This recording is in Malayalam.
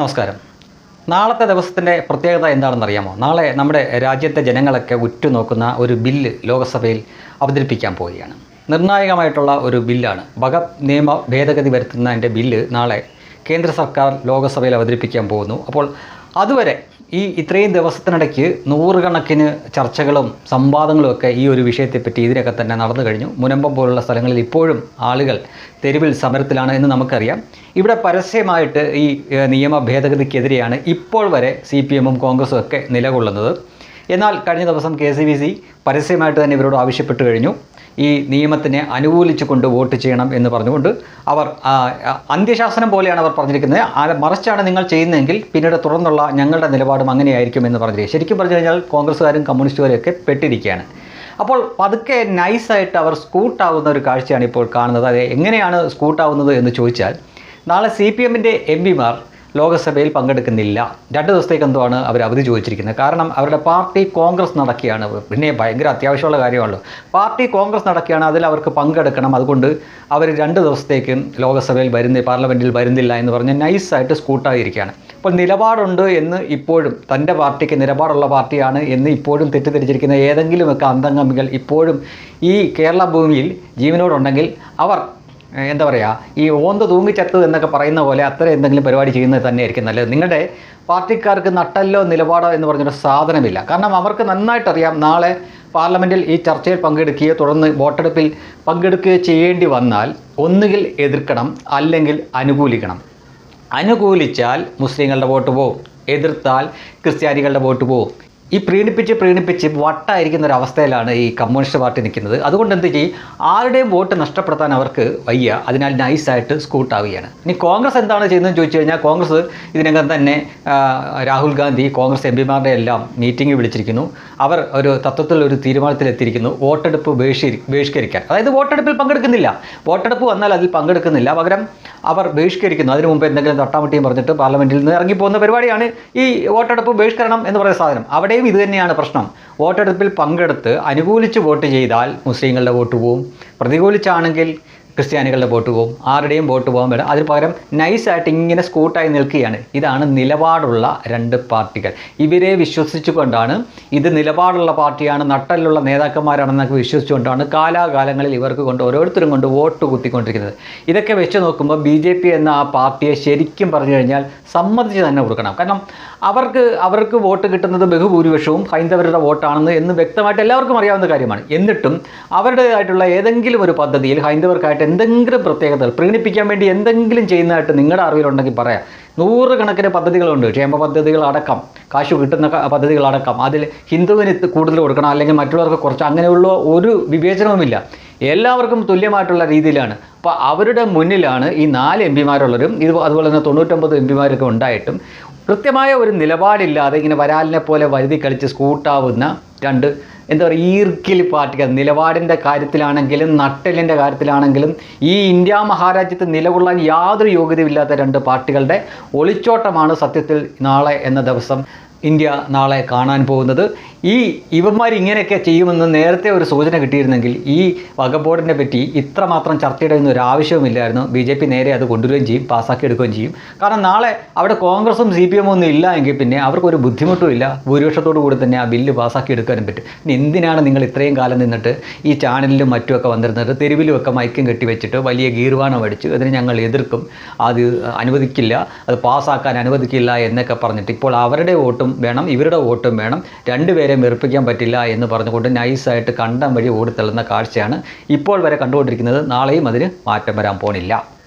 നമസ്കാരം. നാളത്തെ ദിവസത്തിന്റെ പ്രത്യേകത എന്താണെന്ന് അറിയാമോ നാളെ നമ്മുടെ രാജ്യത്തെ ജനങ്ങളൊക്കെ ഉറ്റുനോക്കുന്ന ഒരു ബില്ല് ലോകസഭയിൽ അവതരിപ്പിക്കാൻ പോവുകയാണ്. നിർണായകമായിട്ടുള്ള ഒരു ബില്ലാണ്. ഭഗത് നിയമ ഭേദഗതി വരുത്തുന്നതിന്റെ ബില്ല് നാളെ കേന്ദ്ര സർക്കാർ ലോകസഭയിൽ അവതരിപ്പിക്കാൻ പോകുന്നു. അപ്പോൾ അതുവരെ ഈ ഇത്രയും ദിവസത്തിനിടയ്ക്ക് നൂറുകണക്കിന് ചർച്ചകളും സംവാദങ്ങളും ഒക്കെ ഈ ഒരു വിഷയത്തെപ്പറ്റി ഇതിനൊക്കെ തന്നെ നടന്നു കഴിഞ്ഞു. മുനമ്പം പോലുള്ള സ്ഥലങ്ങളിൽ ഇപ്പോഴും ആളുകൾ തെരുവിൽ സമരത്തിലാണ് എന്ന് നമുക്കറിയാം. ഇവിടെ പരസ്യമായിട്ട് ഈ നിയമ ഭേദഗതിക്കെതിരെയാണ് ഇപ്പോൾ വരെ സി പി എമ്മും കോൺഗ്രസും ഒക്കെ നിലകൊള്ളുന്നത്. എന്നാൽ കഴിഞ്ഞ ദിവസം കെ സി ബി സി പരസ്യമായിട്ട് തന്നെ ഇവരോട് ആവശ്യപ്പെട്ടു കഴിഞ്ഞു. ഈ നിയമത്തിനെ അനുകൂലിച്ചുകൊണ്ട് വോട്ട് ചെയ്യണം എന്ന് പറഞ്ഞുകൊണ്ട് അവർ അന്ത്യശാസനം പോലെയാണ് അവർ പറഞ്ഞിരിക്കുന്നത്. മറിച്ചാണ് നിങ്ങൾ ചെയ്യുന്നതെങ്കിൽ പിന്നീട് തുടർന്നുള്ള ഞങ്ങളുടെ നിലപാടും അങ്ങനെയായിരിക്കും എന്ന് പറഞ്ഞിരിക്കുക ശരിക്കും പറഞ്ഞു കഴിഞ്ഞാൽ കോൺഗ്രസ്സുകാരും കമ്മ്യൂണിസ്റ്റുകാരും ഒക്കെ പെട്ടിരിക്കുകയാണ്. അപ്പോൾ പതുക്കെ നൈസായിട്ട് അവർ സ്കൂട്ടാവുന്ന ഒരു കാഴ്ചയാണ് ഇപ്പോൾ കാണുന്നത്. അതെ എങ്ങനെയാണ് സ്കൂട്ടാവുന്നത് എന്ന് ചോദിച്ചാൽ നാളെ സി പി എമ്മിന്റെ എം പിമാർ ലോകസഭയിൽ പങ്കെടുക്കുന്നില്ല. രണ്ട് ദിവസത്തേക്ക് എന്തോ ആണ് അവർ അവധി ചോദിച്ചിരിക്കുന്നത്? കാരണം അവരുടെ പാർട്ടി കോൺഗ്രസ് നടക്കുകയാണ്. പിന്നെ ഭയങ്കര അത്യാവശ്യമുള്ള കാര്യമാണല്ലോ. പാർട്ടി കോൺഗ്രസ് നടക്കുകയാണ് അതിൽ അവർക്ക് പങ്കെടുക്കണം. അതുകൊണ്ട് അവർ രണ്ട് ദിവസത്തേക്ക് ലോകസഭയിൽ വരുന്ന പാർലമെന്റിൽ വരുന്നില്ല എന്ന് പറഞ്ഞ് നൈസായിട്ട് സ്കൂട്ടായിരിക്കുകയാണ്. അപ്പോൾ നിലപാടുണ്ട് എന്ന് ഇപ്പോഴും തന്റെ പാർട്ടിക്ക് നിലപാടുള്ള പാർട്ടിയാണ് എന്ന് ഇപ്പോഴും തെറ്റിദ്ധരിച്ചിരിക്കുന്ന ഏതെങ്കിലുമൊക്കെ അന്തംഗമികൾ ഇപ്പോഴും ഈ കേരള ഭൂമിയിൽ ജീവനോടുണ്ടെങ്കിൽ അവർ എന്താ പറയുക ഈ ഓന്ത് തൂങ്ങിച്ചത്തു എന്നൊക്കെ പറയുന്ന പോലെ അത്ര എന്തെങ്കിലും പരിപാടി ചെയ്യുന്നത് തന്നെയായിരിക്കും നല്ലത്. നിങ്ങളുടെ പാർട്ടിക്കാർക്ക് നട്ടല്ലോ നിലപാടോ എന്ന് പറഞ്ഞൊരു സാധനമില്ല. കാരണം അവർക്ക് നന്നായിട്ടറിയാം നാളെ പാർലമെന്റിൽ ഈ ചർച്ചയിൽ പങ്കെടുക്കുകയോ തുടർന്ന് വോട്ടെടുപ്പിൽ പങ്കെടുക്കുകയോ ചെയ്യേണ്ടി വന്നാൽ ഒന്നുകിൽ എതിർക്കണം അല്ലെങ്കിൽ അനുകൂലിക്കണം. അനുകൂലിച്ചാൽ മുസ്ലിങ്ങളുടെ വോട്ട് പോവും. എതിർത്താൽ ക്രിസ്ത്യാനികളുടെ വോട്ട് പോവും. ഈ പ്രീണിപ്പിച്ച് പ്രീണിപ്പിച്ച് വട്ടായിരിക്കുന്ന ഒരു അവസ്ഥയിലാണ് ഈ കമ്മ്യൂണിസ്റ്റ് പാർട്ടി നിൽക്കുന്നത്. അതുകൊണ്ട് എന്ത് ചെയ്യും? ആരുടെയും വോട്ട് നഷ്ടപ്പെടുത്താൻ അവർക്ക് വയ്യ. അതിനാൽ നൈസായിട്ട് സ്കൂട്ടാവുകയാണ്. ഇനി കോൺഗ്രസ് എന്താണ് ചെയ്യുന്നതെന്ന് ചോദിച്ചു കഴിഞ്ഞാൽ കോൺഗ്രസ് ഇതിനകം തന്നെ രാഹുൽ ഗാന്ധി കോൺഗ്രസ് എം പിമാരുടെ എല്ലാം മീറ്റിംഗ് വിളിച്ചിരിക്കുന്നു. അവർ ഒരു തത്വത്തിൽ ഒരു തീരുമാനത്തിലെത്തിയിരിക്കുന്നു. വോട്ടെടുപ്പ് ബഹിഷ്കരി ബഹിഷ്കരിക്കാൻ. അതായത് വോട്ടെടുപ്പിൽ പങ്കെടുക്കുന്നില്ല. വോട്ടെടുപ്പ് വന്നാൽ അതിൽ പങ്കെടുക്കുന്നില്ല. പകരം അവർ ബഹിഷ്കരിക്കുന്നു. അതിനു മുമ്പ് എന്തെങ്കിലും തട്ടാമുട്ടിയും പറഞ്ഞിട്ട് പാർലമെന്റിൽ നിന്ന് ഇറങ്ങിപ്പോകുന്ന പരിപാടിയാണ് ഈ വോട്ടെടുപ്പ് ബഹിഷ്കരണം എന്ന് പറയുന്ന സാധനം. അവിടെയും ഇത് തന്നെയാണ് പ്രശ്നം. വോട്ടെടുപ്പിൽ പങ്കെടുത്ത് അനുകൂലിച്ച് വോട്ട് ചെയ്താൽ മുസ്ലിങ്ങളുടെ വോട്ട് പോവും. പ്രതികൂലിച്ചാണെങ്കിൽ ക്രിസ്ത്യാനികളുടെ വോട്ട് പോകും ആരുടെയും വോട്ട് പോകാൻ വേണ്ട അതിന് പകരം നൈസായിട്ട് ഇങ്ങനെ സ്കൂട്ടായി നിൽക്കുകയാണ്. ഇതാണ് നിലപാടുള്ള രണ്ട് പാർട്ടികൾ. ഇവരെ വിശ്വസിച്ചുകൊണ്ടാണ് ഇത് നിലപാടുള്ള പാർട്ടിയാണ് നട്ടലുള്ള നേതാക്കന്മാരാണെന്നൊക്കെ വിശ്വസിച്ചുകൊണ്ടാണ് കാലാകാലങ്ങളിൽ ഇവർക്ക് കൊണ്ട് ഓരോരുത്തരും കൊണ്ട് വോട്ട് കുത്തിക്കൊണ്ടിരിക്കുന്നത്. ഇതൊക്കെ വെച്ച് നോക്കുമ്പോൾ ബി ജെ പി എന്ന ആ പാർട്ടിയെ ശരിക്കും പറഞ്ഞു കഴിഞ്ഞാൽ സമ്മതിച്ച് തന്നെ കൊടുക്കണം. കാരണം അവർക്ക് അവർക്ക് വോട്ട് കിട്ടുന്നത് ബഹുഭൂരിപക്ഷവും ഹൈന്ദവരുടെ വോട്ടാണെന്ന് എന്ന് വ്യക്തമായിട്ട് എല്ലാവർക്കും അറിയാവുന്ന കാര്യമാണ്. എന്നിട്ടും അവരുടേതായിട്ടുള്ള ഏതെങ്കിലും ഒരു പദ്ധതിയിൽ ഹൈന്ദവർക്കായിട്ട് എന്തെങ്കിലും പ്രത്യേകതകൾ പ്രീണിപ്പിക്കാൻ വേണ്ടി എന്തെങ്കിലും ചെയ്യുന്നതായിട്ട് നിങ്ങളുടെ അറിവിലുണ്ടെങ്കിൽ പറയാം. നൂറുകണക്കിന് പദ്ധതികളുണ്ട്. ക്ഷേമ പദ്ധതികളടക്കം കാശ് കിട്ടുന്ന പദ്ധതികളടക്കം അതിൽ ഹിന്ദുവിന് കൂടുതൽ കൊടുക്കണം അല്ലെങ്കിൽ മറ്റുള്ളവർക്ക് കുറച്ച് അങ്ങനെയുള്ള ഒരു വിവേചനവുമില്ല. എല്ലാവർക്കും തുല്യമായിട്ടുള്ള രീതിയിലാണ്. അപ്പോൾ അവരുടെ മുന്നിലാണ് ഈ നാല് എം പിമാരുള്ളവരും ഇത് അതുപോലെ തന്നെ തൊണ്ണൂറ്റൊമ്പത് എം പിമാരൊക്കെ ഉണ്ടായിട്ടും കൃത്യമായ ഒരു നിലപാടില്ലാതെ ഇങ്ങനെ വരാലിനെ പോലെ വരുതി കളിച്ച് സ്കൂട്ടാവുന്ന രണ്ട് എന്താ പറയുക ഈർക്കിൽ പാർട്ടികൾ നിലപാടിന്റെ കാര്യത്തിലാണെങ്കിലും നട്ടലിന്റെ കാര്യത്തിലാണെങ്കിലും ഈ ഇന്ത്യ മഹാരാജ്യത്ത് നിലകൊള്ളാൻ യാതൊരു യോഗ്യതയില്ലാത്ത രണ്ട് പാർട്ടികളുടെ ഒളിച്ചോട്ടമാണ് സത്യത്തിൽ നാളെ എന്ന ദിവസം. ഇന്ത്യ നാളെ കാണാൻ പോകുന്നത്. ഈ ഇവന്മാർ ഇങ്ങനെയൊക്കെ ചെയ്യുമെന്ന് നേരത്തെ ഒരു സൂചന കിട്ടിയിരുന്നെങ്കിൽ ഈ വകബോർഡിനെ പറ്റി ഇത്രമാത്രം ചർച്ചയുടെ ഒന്നും ഒരു ആവശ്യവുമില്ലായിരുന്നു. ബി ജെ പി നേരെ അത് കൊണ്ടുവരികയും ചെയ്യും പാസ്സാക്കി എടുക്കുകയും ചെയ്യും. കാരണം നാളെ അവിടെ കോൺഗ്രസും സി പി എമ്മും ഒന്നും ഇല്ല എങ്കിൽ പിന്നെ അവർക്കൊരു ബുദ്ധിമുട്ടും ഇല്ല. ഭൂരിപക്ഷത്തോടു കൂടി തന്നെ ആ ബില്ല് പാസ്സാക്കി എടുക്കാനും പറ്റും. പിന്നെ എന്തിനാണ് നിങ്ങൾ ഇത്രയും കാലം നിന്നിട്ട് ഈ ചാനലിലും മറ്റുമൊക്കെ വന്നിരുന്നത്? തെരുവിലുമൊക്കെ മൈക്കും കെട്ടി വെച്ചിട്ട് വലിയ ഗീർവാണം അടിച്ച് അതിന് ഞങ്ങൾ എതിർക്കും. അത് അനുവദിക്കില്ല. അത് പാസ്സാക്കാൻ അനുവദിക്കില്ല എന്നൊക്കെ പറഞ്ഞിട്ട് ഇപ്പോൾ അവരുടെ വോട്ടും വേണം ഇവരുടെ വോട്ടും വേണം. രണ്ടുപേരെയും വെറുപ്പിക്കാൻ പറ്റില്ല എന്ന് പറഞ്ഞുകൊണ്ട് നൈസായിട്ട് കണ്ടം വഴി ഓടിത്തള്ളുന്ന കാഴ്ചയാണ് ഇപ്പോൾ വരെ കണ്ടുകൊണ്ടിരിക്കുന്നത്. നാളെയും അതിന് മാറ്റം വരാൻ പോണില്ല.